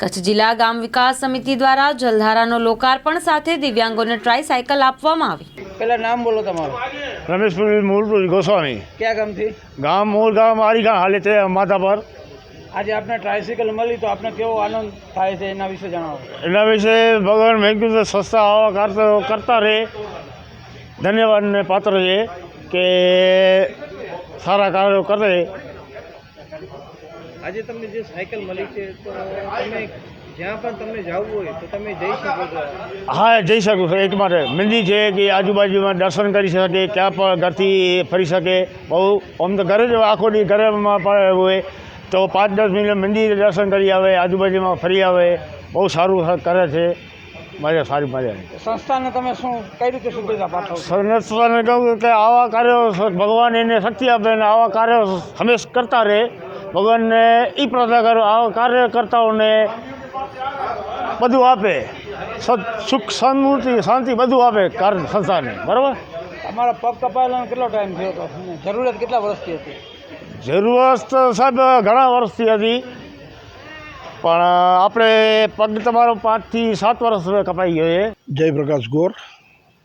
કચ્છ જિલ્લા ગામ વિકાસ સમિતિ દ્વારા જલધારાનો લોકાર્પણ સાથે દિવ્યાંગોને ટ્રાયસાયકલ આપવામાં આવી. પેલા નામ બોલો તમારું. રમેશ મૂળ ગોસ્વામી. ક્યાં ગામથી? ગામ મૂળ ગામ મારી ગામ હાલે છે માથા પર આજે આપને ટ્રાયસિકલ મળી તો આપને કેવો આનંદ થાય છે એના વિશે જણાવો. એના વિશે ભગવાન મેં સસ્તા આવા કરતા કરતા રહે. ધન્યવાદને પાત્ર છે કે સારા કાર્યો કરે. આજે તમને જે સાયકલ મળી છે તો તમે જ્યાં પણ તમને જવું હોય તો તમે જઈ શકો છો. હા જઈ શકું છું એક માટે. મંદિર છે કે આજુબાજુમાં દર્શન કરી શકે ક્યાં પણ ઘરથી ફરી શકે બહુ આમ તો ઘરે જ આખો દી ઘરેમાં પણ હોય. તો પાંચ દસ મિનિટ મંદિર દર્શન કરી આવે આજુબાજુમાં ફરી આવે બહુ સારું કરે છે. મજા સારી મજા. સંસ્થાને તમે શું કઈ રીતે શુભેચ્છા સંરક્ષણને કહું કે આવા કાર્યો ભગવાન એને શક્તિ આપે અને આવા કાર્યો હંમેશ કરતા રહે. ભગવાનને એ પ્રાર્થના કાર્યકર્તાઓને બધું આપે. સુખ શાંતિ શાંતિ બધું આપે કાર્ય સંસ્થાને. બરાબર? અમારા પગ કપાયેલા કેટલો ટાઈમ થયો હતો જરૂરિયાત કેટલા વર્ષથી હતી? જરૂરત તો સાહેબ ઘણા વર્ષથી હતી. પણ આપણે પગ તમારો પાંચથી સાત વર્ષ કપાઈ ગયો છે. જયપ્રકાશ ગોર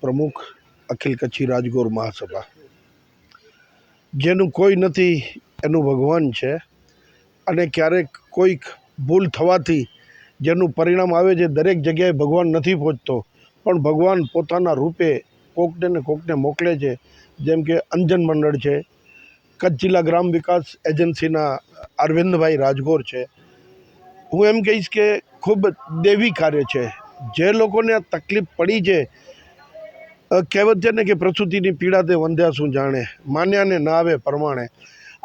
પ્રમુખ અખિલ કચ્છી રાજગોર મહાસભા. જેનું કોઈ નથી એનું ભગવાન છે. અને ક્યારેક કોઈક ભૂલ થવાથી જેનું પરિણામ આવે છે, દરેક જગ્યાએ ભગવાન નથી પહોંચતો. પણ ભગવાન પોતાના રૂપે કોકને ને કોકને મોકલે છે. જેમ કે અંજન મંડળ છે, કચ્છ જિલ્લા ગ્રામ વિકાસ એજન્સીના અરવિંદભાઈ રાજગોર છે. હું એમ કહીશ કે ખૂબ દેવી કાર્ય છે. જે લોકોને આ તકલીફ પડી છે કહેવત છે ને કે પ્રસૂતિની પીડા તે વંધ્યા શું જાણે? માન્યાને ના આવે પ્રમાણે.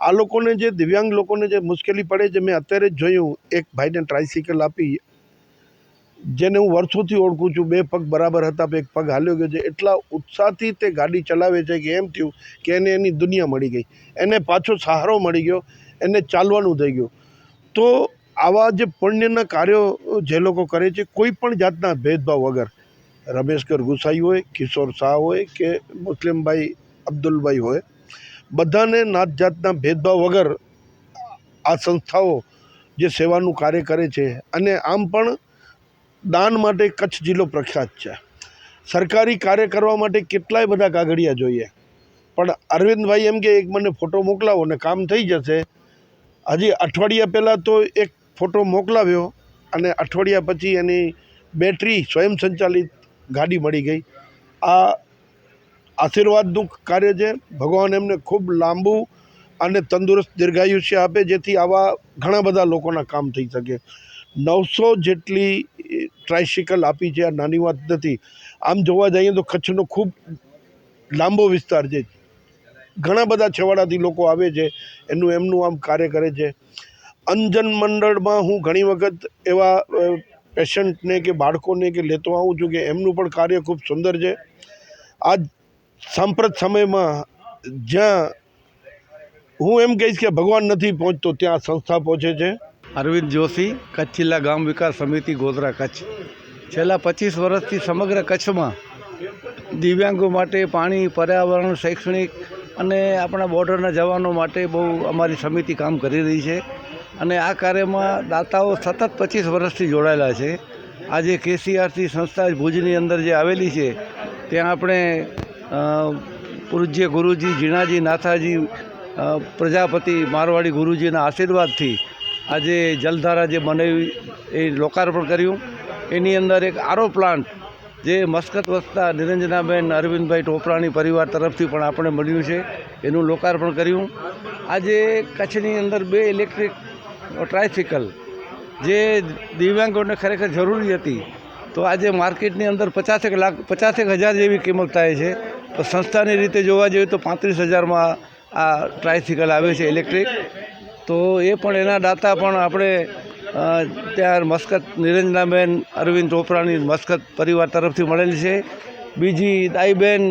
આ લોકોને જે દિવ્યાંગ લોકોને જે મુશ્કેલી પડે છે, મેં અત્યારે જ જોયું, એક ભાઈને ટ્રાયસિકલ આપી, જેને હું વર્ષોથી ઓળખું છું, બે પગ બરાબર હતા એક પગ હાલ્યો ગયો છે. એટલા ઉત્સાહથી તે ગાડી ચલાવે છે કે એમ થયું કે એને એની દુનિયા મળી ગઈ. એને પાછો સહારો મળી ગયો, એને ચાલવાનું થઈ ગયું. તો આવા જે પુણ્યના કાર્યો જે લોકો કરે છે, કોઈ પણ જાતના ભેદભાવ વગર, રમેશકર ગુસાઈ હોય, કિશોર શાહ હોય કે મુસ્લિમભાઈ અબ્દુલભાઈ હોય બધાને નાત જાતના ભેદભાવ વગર આ સંસ્થાઓ જે સેવાનું કાર્ય કરે છે અને આમ પણ દાન માટે કચ્છ જિલ્લો પ્રખ્યાત છે. સરકારી કાર્ય કરવા માટે કેટલાય બધા કાગળિયા જોઈએ. પણ અરવિંદભાઈ એમ કે, એક મને ફોટો મોકલાવો ને કામ થઈ જશે. હજી અઠવાડિયા પહેલાં તો એક ફોટો મોકલાવ્યો અને અઠવાડિયા પછી એની બેટરી સ્વયં સંચાલિત ગાડી મળી ગઈ. આ આશીર્વાદનું કાર્ય છે. ભગવાન એમને ખૂબ લાંબુ અને તંદુરસ્ત દીર્ઘાયુષ્ય આપે, જેથી આવા ઘણા બધા લોકોના કામ થઈ શકે. નવસો જેટલી ટ્રાયસિકલ આપી છે આ નાની વાત નથી. આમ જોવા જઈએ તો કચ્છનો ખૂબ લાંબો વિસ્તાર છે. ઘણા બધા છેવાડાથી લોકો આવે છે, એનું એમનું આમ કાર્ય કરે છે. અંજન મંડળમાં હું ઘણી વખત એવા પેશન્ટને કે બાળકોને કે લેતો આવું છું કે એમનું પણ કાર્ય ખૂબ સુંદર છે. આજ સાંપ્રત સમયમાં જ્યાં હું એમ કહીશ કે ભગવાન નથી પહોંચતો, ત્યાં સંસ્થા પહોંચે છે. અરવિંદ જોશી, કચ્છ જિલ્લા ગામ વિકાસ સમિતિ, ગોધરા, કચ્છ. છેલ્લા પચીસ વર્ષથી સમગ્ર કચ્છમાં દિવ્યાંગો માટે પાણી, પર્યાવરણ, શૈક્ષણિક અને આપણા બોર્ડરના જવાનો માટે બહુ અમારી સમિતિ કામ કરી રહી છે. અને આ કાર્યમાં દાતાઓ સતત પચીસ વર્ષથી જોડાયેલા છે. આજે કેસીઆરસી સંસ્થા ભુજની અંદર જે આવેલી છે, ત્યાં આપણે પૂજ્ય ગુરુજી ઝીણાજી નાથાજી પ્રજાપતિ મારવાડી ગુરુજીના આશીર્વાદથી આજે જલધારા જે બનાવી એ લોકાર્પણ કર્યું. એની અંદર એક આરો પ્લાન્ટ જે મસ્કત વસતા નિરંજનાબેન અરવિંદભાઈ ટોપરાણી પરિવાર તરફથી પણ આપણે મળ્યું છે, એનું લોકાર્પણ કર્યું. આજે કચ્છની અંદર બે ઇલેક્ટ્રિક ટ્રાયસિકલ જે દિવ્યાંગોને ખરેખર જરૂરી હતી. તો આજે માર્કેટની અંદર પચાસેક લાખ, પચાસેક હજાર જેવી કિંમત થાય છે. તો સંસ્થાની રીતે જોવા જઈએ તો પાંત્રીસ હજારમાં આ ટ્રાયસિકલ આવે છે ઇલેક્ટ્રિક તો એ પણ એના દાતા પણ આપણે ત્યાં મસ્કત નિરંજનાબેન, અરવિંદ ચોપરાની મસ્કત પરિવાર તરફથી મળેલી છે. બીજી દાઈબેન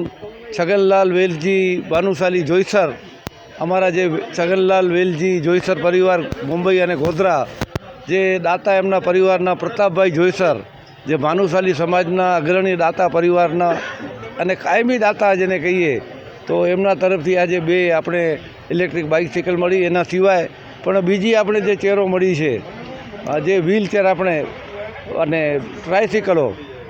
છગનલાલ વેલજી, ભાનુશાલી જોઈસર, અમારા જે છગનલાલ વેલજી જોઈસર પરિવાર, મુંબઈ અને ગોધરા, જે દાતા એમના પરિવારના પ્રતાપભાઈ જોઈસર, જે ભાનુશાલી સમાજના અગ્રણી દાતા પરિવારના અને કાયમી દાતા જેને કહીએ, તો એમના તરફથી આજે બે આપણે ઇલેક્ટ્રિક બાઇકસાઇકલ મળી એના સિવાય પણ બીજી આપણે જે ચેરો મળી છે જે વ્હીલચેર આપણે અને ટ્રાયસિકલો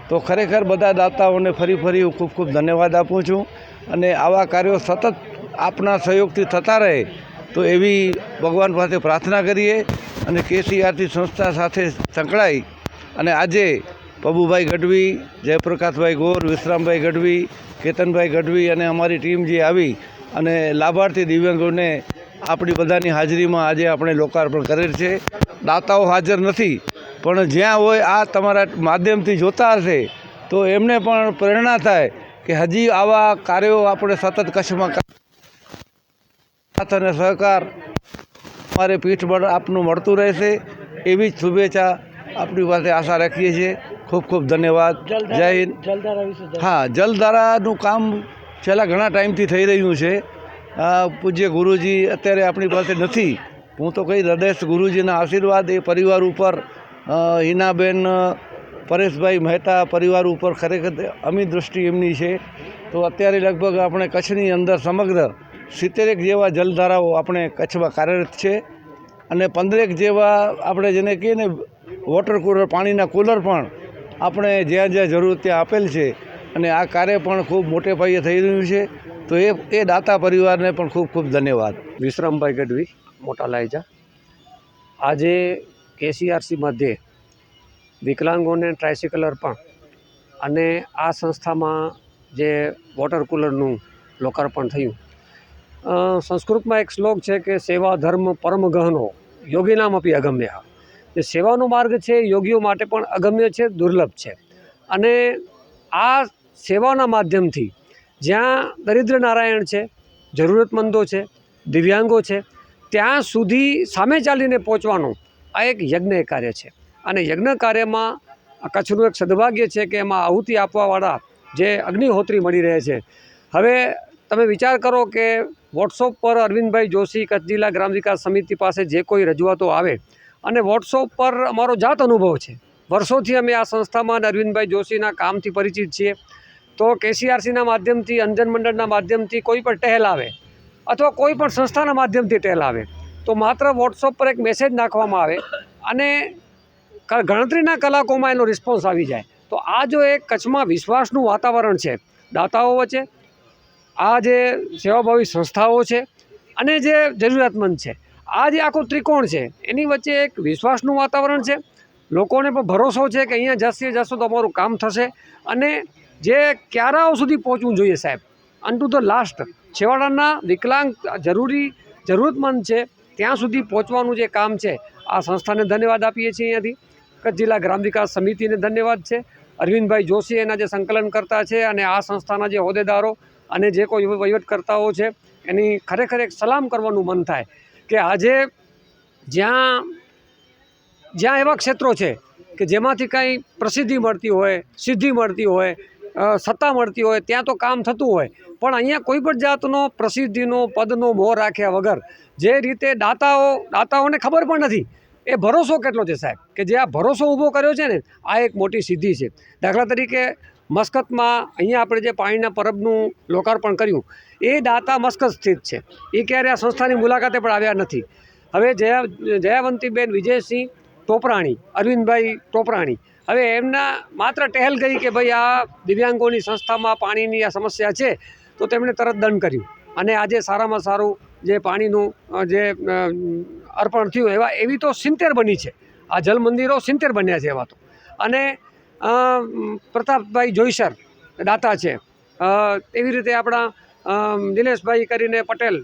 તો ખરેખર બધા દાતાઓને ફરી ફરી હું ખૂબ ખૂબ ધન્યવાદ આપું છું અને આવા કાર્યો સતત આપના સહયોગથી થતા રહે તો એવી ભગવાન પાસે પ્રાર્થના કરીએ અને કેસીઆરટી સંસ્થા સાથે સંકળાઈ અને આજે પબુભાઈ ગઢવી, જયપ્રકાશભાઈ ગોર, વિશ્રામભાઈ ગઢવી, કેતનભાઈ ગઢવી અને અમારી ટીમ જે આવી અને લાભાર્થી દિવ્યાંગોને આપણી બધાની હાજરીમાં આજે આપણે લોકાર્પણ કરેલ છે. દાતાઓ હાજર નથી, પણ જ્યાં હોય આ તમારા માધ્યમથી જોતા હશે, તો એમને પણ પ્રેરણા થાય કે હજી આવા કાર્યો આપણે સતત કચ્છમાં સાથ અને સહકાર અમારે પીઠબળ આપનું મળતું રહેશે. એવી જ શુભેચ્છા આપણી પાસે આશા રાખીએ છીએ. ખૂબ ખૂબ ધન્યવાદ. જય હિન્દ. હા જલધારાનું કામ છેલ્લા ઘણા ટાઈમથી થઈ રહ્યું છે. પૂજ્ય ગુરુજી અત્યારે આપણી પાસે નથી. હું તો કહી હૃદયસ્થ ગુરુજીના આશીર્વાદ એ પરિવાર ઉપર હિનાબેન પરેશભાઈ મહેતા પરિવાર ઉપર ખરેખર અમી દૃષ્ટિ એમની છે. તો અત્યારે લગભગ આપણે કચ્છની અંદર સમગ્ર સિત્તેરેક જેવા જલધારાઓ આપણે કચ્છમાં કાર્યરત છે. અને પંદરેક જેવા આપણે જેને કહીએ ને વોટર કુલર પાણીના કુલર પણ આપણે જ્યાં જ્યાં જરૂર ત્યાં આપેલ છે અને આ કાર્ય પણ ખૂબ મોટે પાયે થઈ રહ્યું છે, તો એ એ દાતા પરિવારને પણ ખૂબ ખૂબ ધન્યવાદ. વિશ્રામભાઈ ગઢવી, મોટા લાયજા. આજે કેસીઆરસી મધ્યે વિકલાંગોને ટ્રાયસિકલર પણ અને આ સંસ્થામાં જે વોટર કુલરનું લોકાર્પણ થયું. સંસ્કૃતમાં એક શ્લોક છે કે સેવા ધર્મ પરમ ગહનો યોગીનામ અપી અગમ્ય. જે સેવાનો માર્ગ છે, યોગીઓ માટે પણ અગમ્ય છે, દુર્લભ છે. અને આ સેવાના માધ્યમથી જ્યાં દરિદ્ર નારાયણ છે, જરૂરતમંદો છે, દિવ્યાંગો છે, ત્યાં સુધી સામે ચાલીને પહોંચવાનું આ એક યજ્ઞ કાર્ય છે. અને યજ્ઞ કાર્યમાં કચ્છનું એક સદભાગ્ય છે કે એમાં આહુતિ આપવાવાળા જે અગ્નિહોત્રી મળી રહે છે. હવે તમે વિચાર કરો કે વોટ્સઅપ પર અરવિંદભાઈ જોશી કચ્છ જિલ્લા ગ્રામ વિકાસ સમિતિ પાસે જે કોઈ રજૂઆતો આવે અને વોટ્સઅપ પર અમારો જાત અનુભવ છે. વર્ષોથી અમે આ સંસ્થામાં અરવિંદભાઈ જોશીના કામથી પરિચિત છીએ. તો કેસીઆરસીના માધ્યમથી, અંજન મંડળના માધ્યમથી કોઈ પણ ટહેલ આવે અથવા કોઈ પણ સંસ્થાના માધ્યમથી ટહેલ આવે તો માત્ર વોટ્સઅપ પર એક મેસેજ નાખવામાં આવે અને ગણતરીના કલાકોમાં એનો રિસ્પોન્સ આવી જાય. તો આ જો એક કચ્છમાં વિશ્વાસનું વાતાવરણ છે, દાતાઓ વચ્ચે, આ જે સેવાભાવી સંસ્થાઓ છે અને જે જરૂરિયાતમંદ છે આ જે આખો ત્રિકોણ છે. એની વચ્ચે એક વિશ્વાસનું વાતાવરણ છે. લોકોને પણ ભરોસો છે કે અહીંયા જશે, જશો તો અમારું કામ થશે. અને જે ક્યારાઓ સુધી પહોંચવું જોઈએ સાહેબ. અન ટુ ધ લાસ્ટ છેવાડાના વિકલાંગ જરૂરી, જરૂરતમંદ છે, ત્યાં સુધી પહોંચવાનું જે કામ છે, આ સંસ્થાને ધન્યવાદ આપીએ છીએ અહીંયાથી. કચ્છ જિલ્લા ગ્રામ વિકાસ સમિતિને ધન્યવાદ છે. અરવિંદભાઈ જોશી એના જે સંકલન કરતા છે અને આ સંસ્થાના જે હોદ્દેદારો અને જે કોઈ વહીવટકર્તાઓ છે, એની ખરેખર એક સલામ કરવાનું મન થાય. કે આજે જ્યાં જ્યાં એવા ક્ષેત્રો છે કે જેમાંથી કાંઈ પ્રસિદ્ધિ મળતી હોય, સિદ્ધિ મળતી હોય સત્તા મળતી હોય, ત્યાં તો કામ થતું હોય. પણ અહીંયા કોઈ પણ જાતનો પ્રસિદ્ધિનો, પદનો મોહ રાખ્યા વગર જે રીતે દાતાઓ, દાતાઓને ખબર પણ નથી એ ભરોસો કેટલો છે સાહેબ? કે જે આ ભરોસો ઊભો કર્યો છે ને, આ એક મોટી સિદ્ધિ છે. દાખલા તરીકે મસ્કતમાં અહીંયા આપણે જે પાણીના પરબનું લોકાર્પણ કર્યું, એ દાતા મસ્કત સ્થિત છે. એ ક્યારે આ સંસ્થાની મુલાકાતે પણ આવ્યા નથી. હવે જયા, જયાવંતીબેન વિજયસિંહ ટોપરાણી, અરવિંદભાઈ ટોપરાણી, હવે એમના માત્ર ટહેલ ગઈ કે ભાઈ આ દિવ્યાંગોની સંસ્થામાં પાણીની આ સમસ્યા છે, તો તેમણે તરત દંડ કર્યું. અને આજે સારામાં સારું જે પાણીનું જે અર્પણ થયું, એવા એવી તો સિત્તેર બની છે. આ જલ મંદિરો સિત્તેર બન્યા છે એવા તો. અને પ્રતાપભાઈ જોઈસર દાતા છે. એવી રીતે આપણા દિનેશભાઈ કરીને પટેલ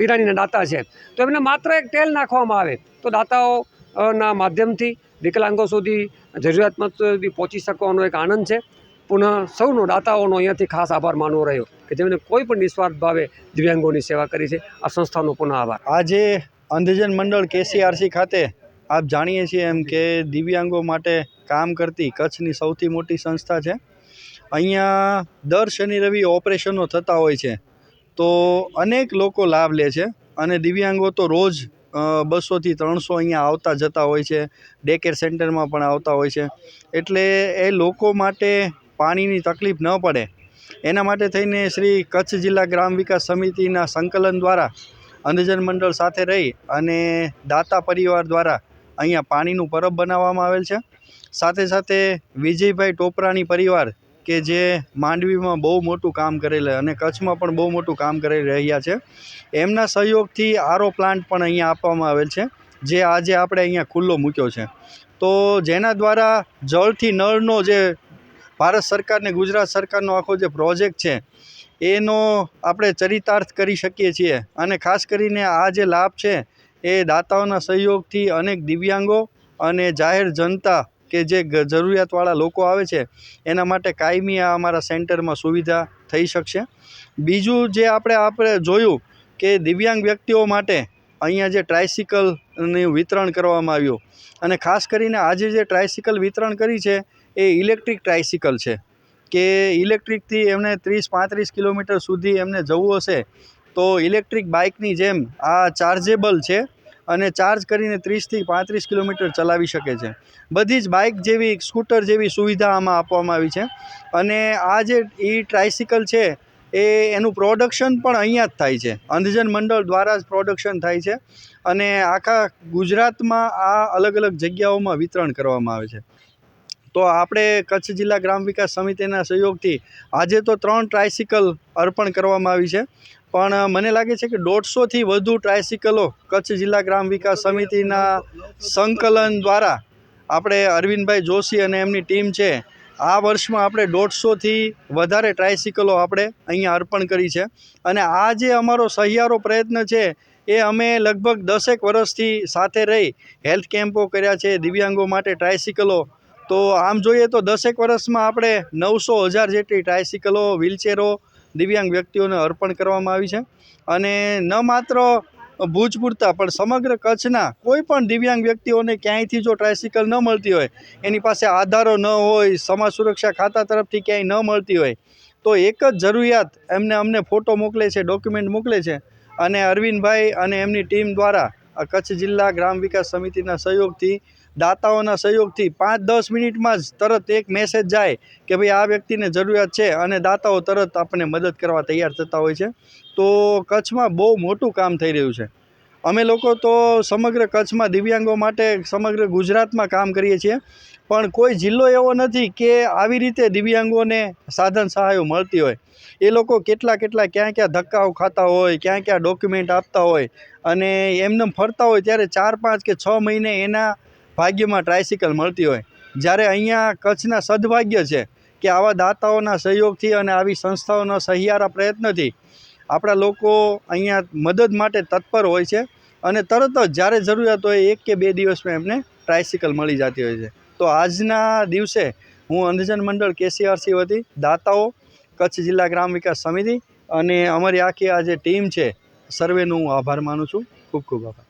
વિરાણીના દાતા છે. તો એમને માત્ર એક તેલ નાખવામાં આવે. તો દાતાઓના માધ્યમથી વિકલાંગો સુધી, જરૂરિયાતમંદ સુધી પહોંચી શકવાનો એક આનંદ છે. પુનઃ સૌનો દાતાઓનો અહીંયાથી ખાસ આભાર માનવો રહ્યો કે જેમણે કોઈ પણ નિસ્વાર્થ ભાવે દિવ્યાંગોની સેવા કરી છે. આ સંસ્થાનો પુનઃ આભાર. આજે અંધજન મંડળ કેસીઆરસી ખાતે આપ જાણીએ છીએ એમ કે દિવ્યાંગો માટે કામ કરતી કચ્છની સૌથી મોટી સંસ્થા છે. અહીંયા દર શનિ રવિ ઓપરેશનો થતા હોય છે. તો અનેક લોકો લાભ લે છે અને દિવ્યાંગો તો રોજ બસોથી ત્રણસો અહીંયા આવતા જતા હોય છે. ડે કેર સેન્ટરમાં પણ આવતા હોય છે. એટલે એ લોકો માટે પાણીની તકલીફ ન પડે. એના માટે થઈને શ્રી કચ્છ જિલ્લા ગ્રામ વિકાસ સમિતિના સંકલન દ્વારા અંધજન મંડળ સાથે રહી અને દાતા પરિવાર દ્વારા અહીંયા પાણીનું પરબ બનાવવામાં આવેલ છે. સાથે સાથે વિજયભાઈ ટોપરાણી પરિવાર કે જે માંડવીમાં બહુ મોટું કામ કરેલ અને કચ્છમાં પણ બહુ મોટું કામ કરી રહ્યા છે. એમના સહયોગથી આરો પ્લાન્ટ પણ અહીંયા આપવામાં આવેલ છે, જે આજે આપણે અહીંયા ખુલ્લો મૂક્યો છે. તો જેના દ્વારા જળથી નળનો જે ભારત સરકાર ને ગુજરાત સરકારનો આખો જે પ્રોજેક્ટ છે એનો આપણે ચરિતાર્થ કરી શકીએ છીએ. અને ખાસ કરીને આ જે લાભ છે, એ દાતાઓના સહયોગથી અનેક દિવ્યાંગો અને જાહેર જનતા કે જે જરૂરિયાતવાળા લોકો આવે છે, એના માટે કાયમી આ અમારા સેન્ટરમાં સુવિધા થઈ શકશે. બીજું જે આપણે આપણે જોયું કે દિવ્યાંગ વ્યક્તિઓ માટે અહીંયા જે ટ્રાયસિકલનું વિતરણ કરવામાં આવ્યું. અને ખાસ કરીને આજે જે ટ્રાયસિકલ વિતરણ કરી છે, એ ઇલેક્ટ્રિક ટ્રાયસિકલ છે. કે ઇલેક્ટ્રિકથી એમને ત્રીસ, પાંત્રીસ કિલોમીટર સુધી એમને જવું હશે, તો ઇલેક્ટ્રિક બાઇકની જેમ આ ચાર્જેબલ છે અને ચાર્જ કરીને ત્રીસથી પાંત્રીસ કિલોમીટર ચલાવી શકે છે. બધી જ બાઇક જેવી, સ્કૂટર જેવી સુવિધા આમાં આપવામાં આવી છે. અને આ જે ઈ ટ્રાયસિકલ છે, એ એનું પ્રોડક્શન પણ અહીંયા જ થાય છે. અંધજન મંડળ દ્વારા જ પ્રોડક્શન થાય છે અને આખા ગુજરાતમાં આ અલગ અલગ જગ્યાઓમાં વિતરણ કરવામાં આવે છે. તો આપણે કચ્છ જિલ્લા ગ્રામ વિકાસ સમિતિના સહયોગથી આજે તો ત્રણ ટ્રાયસિકલ અર્પણ કરવામાં આવી છે. પણ મને લાગે છે કે દોઢસોથી વધુ ટ્રાયસિકલો કચ્છ જિલ્લા ગ્રામ વિકાસ સમિતિના સંકલન દ્વારા આપણે અરવિંદભાઈ જોશી અને એમની ટીમ છે, આ વર્ષમાં આપણે દોઢસોથી વધારે ટ્રાયસિકલો આપણે અહીંયા અર્પણ કરી છે. અને આ જે અમારો સહિયારો પ્રયત્ન છે, એ અમે લગભગ દસેક વર્ષથી સાથે રહી હેલ્થ કેમ્પો કર્યા છે, દિવ્યાંગો માટે ટ્રાયસિકલો તો આમ જોઈએ તો દસેક વર્ષમાં આપણે નવસો હજાર જેટલી ટ્રાયસિકલો વ્હીલચેરો દિવ્યાંગ વ્યક્તિઓને અર્પણ કરવામાં આવી છે. અને ન માત્ર ભુજ પૂરતા પણ સમગ્ર કચ્છના કોઈ પણ દિવ્યાંગ વ્યક્તિઓને ક્યાંયથી જો ટ્રાયસિકલ ન મળતી હોય, એની પાસે આધારો ન હોય, સમાજ સુરક્ષા ખાતા તરફથી ક્યાંય ન મળતી હોય, તો એક જ જરૂરિયાત એમને અમને ફોટો મોકલે છે ડોક્યુમેન્ટ મોકલે છે. અને અરવિંદભાઈ અને એમની ટીમ દ્વારા કચ્છ જિલ્લા ગ્રામ વિકાસ સમિતિના સહયોગથી દાતાઓના સહયોગથી પાંચ દસ મિનિટમાં જ તરત એક મેસેજ જાય કે ભાઈ આ વ્યક્તિને જરૂરિયાત છે અને દાતાઓ તરત આપણને મદદ કરવા તૈયાર થતા હોય છે. તો કચ્છમાં બહુ મોટું કામ થઈ રહ્યું છે. અમે લોકો તો સમગ્ર કચ્છમાં દિવ્યાંગો માટે સમગ્ર ગુજરાતમાં કામ કરીએ છીએ. પણ કોઈ જિલ્લો એવો નથી કે આવી રીતે દિવ્યાંગોને સાધન સહાયો મળતી હોય. એ લોકો કેટલા કેટલા ક્યાં ક્યાં ધક્કાઓ ખાતા હોય, ક્યાં ક્યાં ડોક્યુમેન્ટ આપતા હોય અને એમને ફરતા હોય ત્યારે ચાર પાંચ કે છ મહિને એના ભાગ્યમાં ટ્રાયસિકલ મળતી હોય. જ્યારે અહીંયા કચ્છના સદભાગ્ય છે કે આવા દાતાઓના સહયોગથી અને આવી સંસ્થાઓના સહિયારા પ્રયત્નથી આપણા લોકો અહીંયા મદદ માટે તત્પર હોય છે અને તરત જ જ્યારે જરૂરિયાત હોય એક કે બે દિવસમાં એમને ટ્રાયસિકલ મળી જતી હોય છે. તો આજના દિવસે હું અંધજન મંડળ કેસીઆરસી વતી દાતાઓ, કચ્છ જિલ્લા ગ્રામ વિકાસ સમિતિ અને અમારી આખી આ જે ટીમ છે, સર્વેનો હું આભાર માનું છું. ખૂબ ખૂબ આભાર.